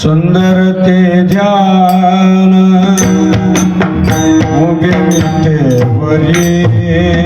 सुंदर ते ध्यान मुगे सुंदर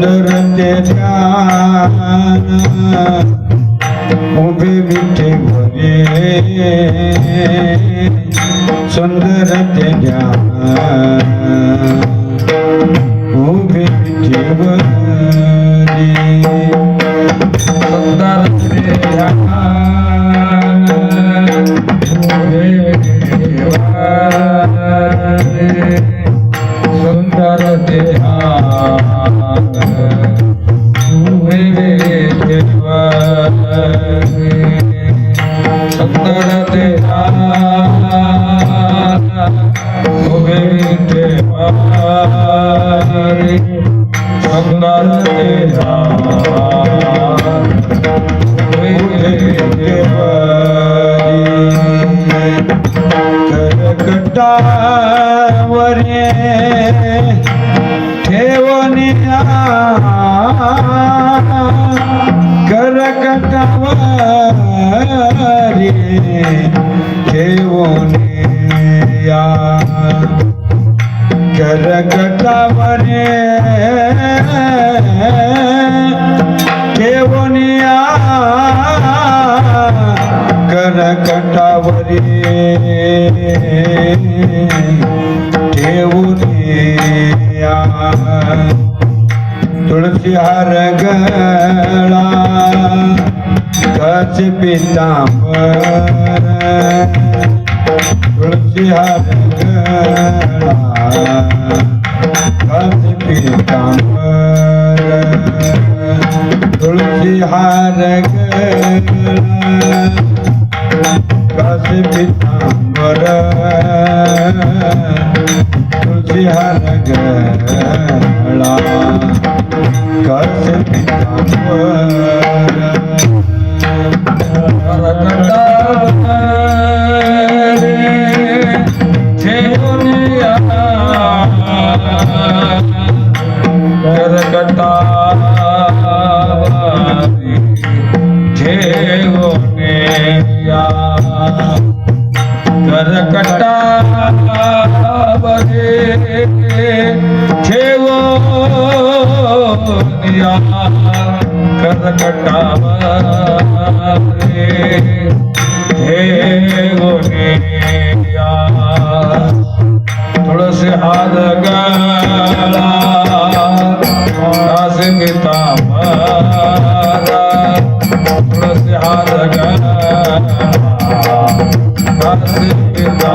पंढरते ध्यान उभे विठे भोगे सुंदरते ध्यान उभे विठे भोगे सुंदरते ध्यान करकटावरे ठेवणी या करकटावरे ठेवनिया करकटावरी ठेवनिया तुळशी हार गळा कच पितांबर तुळशी हार गळा कच पितांबर तुळशी हार गळा कच पितांबर तुळशी हार गळा निया करकटा बरे ठेवो निया तुळसी हार गळा दास पिता हार गळा दास पिता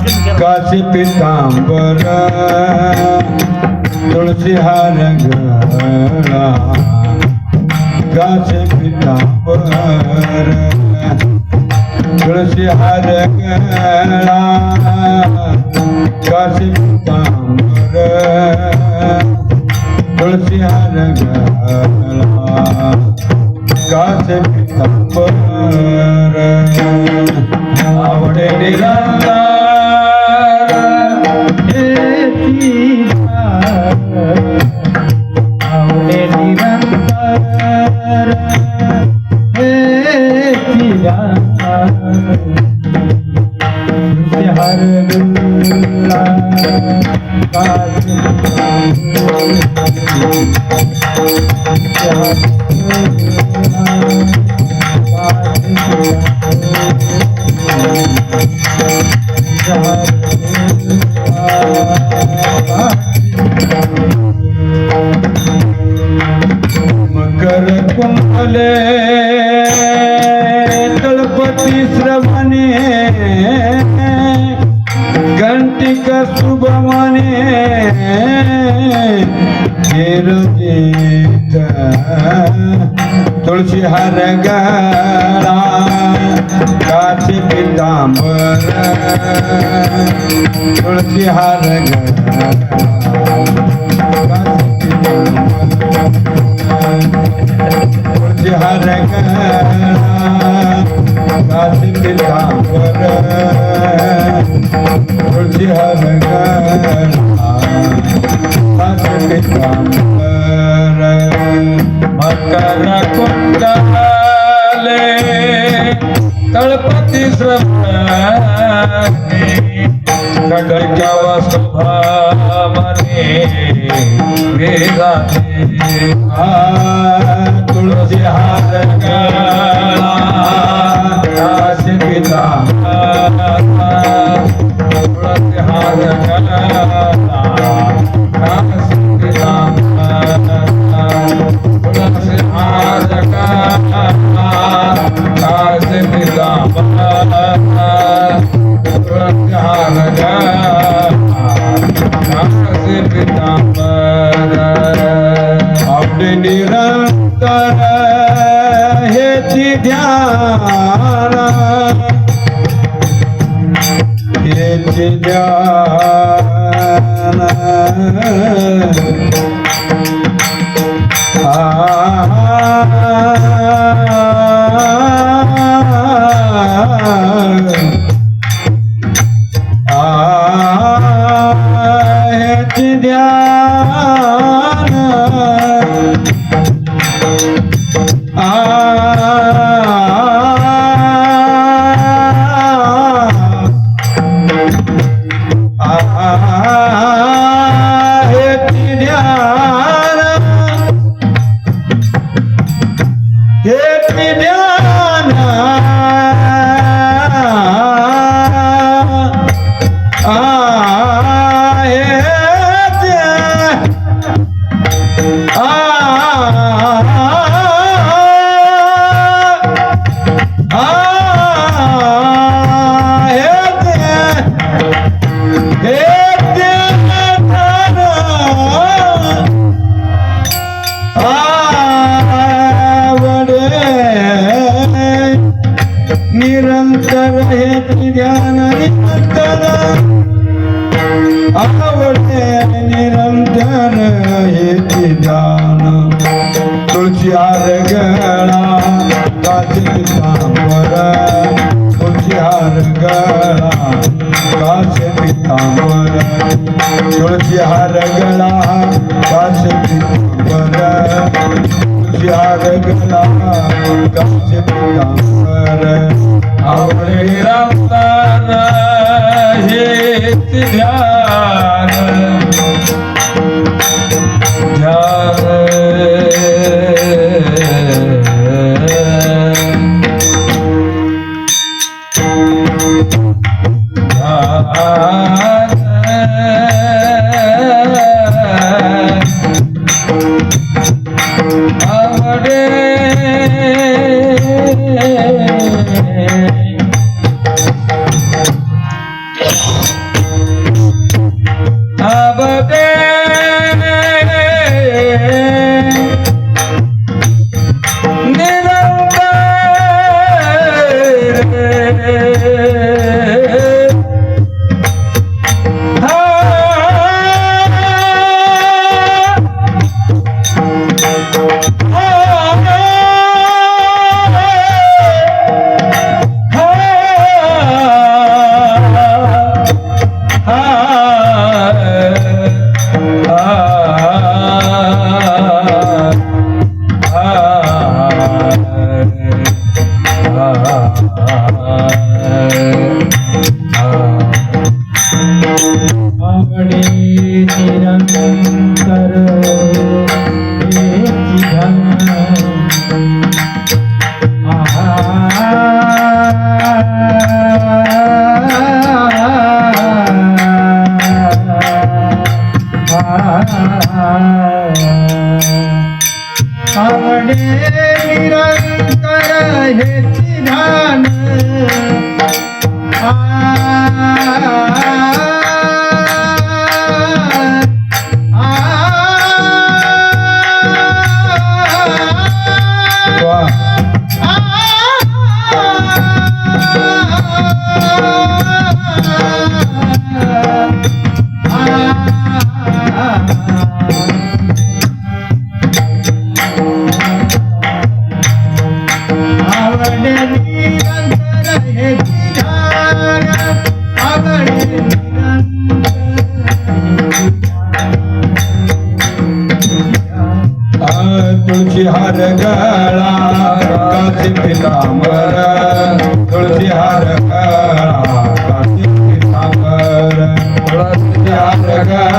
काशी पितांबर तुळशी हार काशी पितांबर तुळशी हार गळा काशी पितांबर आवडे निरंतर दी हार गळा काशी पितांबर तुळशी हार तुळशी हार गळा काशी तुळशी हार मकर कुंडले तळपती श्रमाने कडक्या वसुभामने वेगाने तुळसी हार ਜਹਾਨ ਦਾ ਨਾਮ ਸੇ ਪਿਤਾ ਪਰ ਆਪਣੇ ਨਿਰੰਤਰ ਹੈ ਜੀ ਧਿਆਨ ਹੈ ਜੀ ਧਿਆਨ Ah Vidya तुळशी हार गळा काशी पितांबर तुळशी हार गळा काशी पितांबर आवडे निरंतर हेच ध्यान ध्यान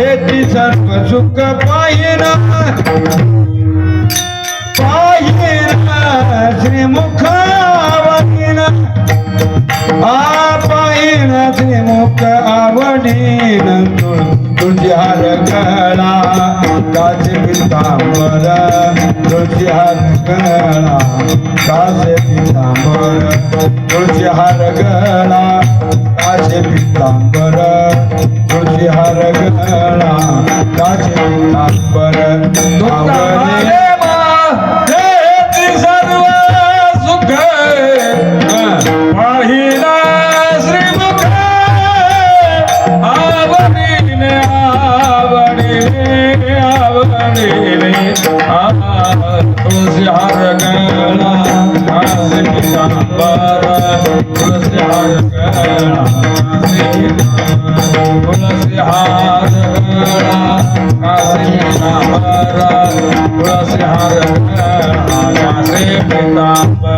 हे सर्व सुख पाहिना पाहिना श्रीमुख आवडीना पाहिन श्रीमुख आवडीन तुझी कळा गळा काचे पितांबर. तुझी कळा गळा काचे पितांबर. तुझी गळा काचे पितांबर. तुझी हार श्रीमुख आवडीने आवडीने आवडीने तुळशी हार गळा कासे पितांबर तुळशी हार गळा तुळशी हार गळा कासे पितांबर